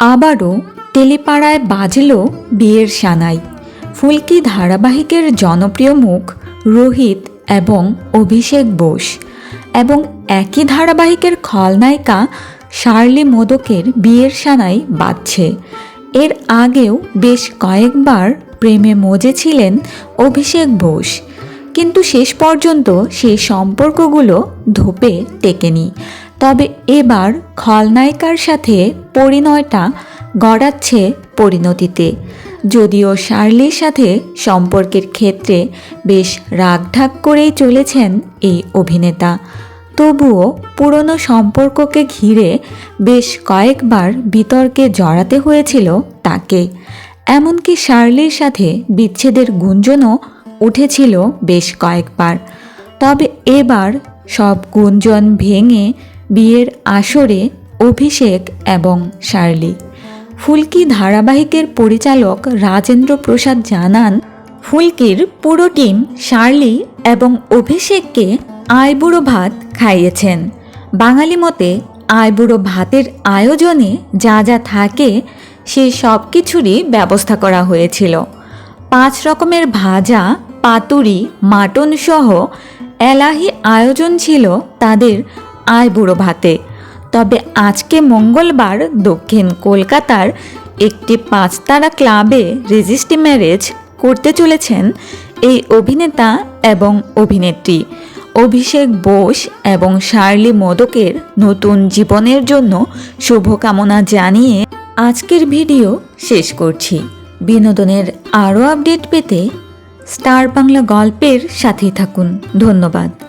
আবারও টেলিপাড়ায় বাজল বিয়ের সানাই। ফুলকি ধারাবাহিকের জনপ্রিয় মুখ রোহিত এবং অভিষেক বোস এবং একই ধারাবাহিকের খলনায়িকা শার্লি মোদকের বিয়ের সানাই বাজছে। এর আগেও বেশ কয়েকবার প্রেমে মজেছিলেন অভিষেক বোস। কিন্তু শেষ পর্যন্ত সেই সম্পর্কগুলো ধোপে টেকেনি। তবে এবার খলনায়িকার সাথে পরিণয়টা গড়াচ্ছে পরিণতিতে। যদিও শার্লির সাথে সম্পর্কের ক্ষেত্রে বেশ রাগঢাক করেই চলেছেন এই অভিনেতা। তবুও পুরনো সম্পর্ককে ঘিরে বেশ কয়েকবার বিতর্কে জড়াতে হয়েছিল তাকে। এমনকি শার্লির সাথে বিচ্ছেদের গুঞ্জনও উঠেছিল বেশ কয়েকবার। তবে এবার সব গুঞ্জন ভেঙে বিয়ের আসরে অভিষেক এবং শার্লি। ফুলকি ধারাবাহিকের পরিচালক রাজেন্দ্র প্রসাদ জানান, ফুলকির পুরো টিম শার্লি এবং অভিষেককে আইবুড়ো ভাত খাইয়েছেন। বাঙালি মতে আইবুড়ো ভাতের আয়োজনে যা যা থাকে, সে সব কিছুরই ব্যবস্থা করা হয়েছিল। পাঁচ রকমের ভাজা, পাতুরি মাটন সহ এলাহি আয়োজন ছিল তাদের আইবুড়ো ভাতে। তবে আজকে মঙ্গলবার দক্ষিণ কলকাতার একটি পাঁচতারা ক্লাবে রেজিস্ট্রি ম্যারেজ করতে চলেছেন এই অভিনেতা এবং অভিনেত্রী অভিষেক বোস এবং শার্লি মোদকের নতুন জীবনের জন্য শুভকামনা জানিয়ে আজকের ভিডিও শেষ করছি। বিনোদনের আরও আপডেট পেতে স্টার বাংলা গল্পের সাথেই থাকুন। ধন্যবাদ।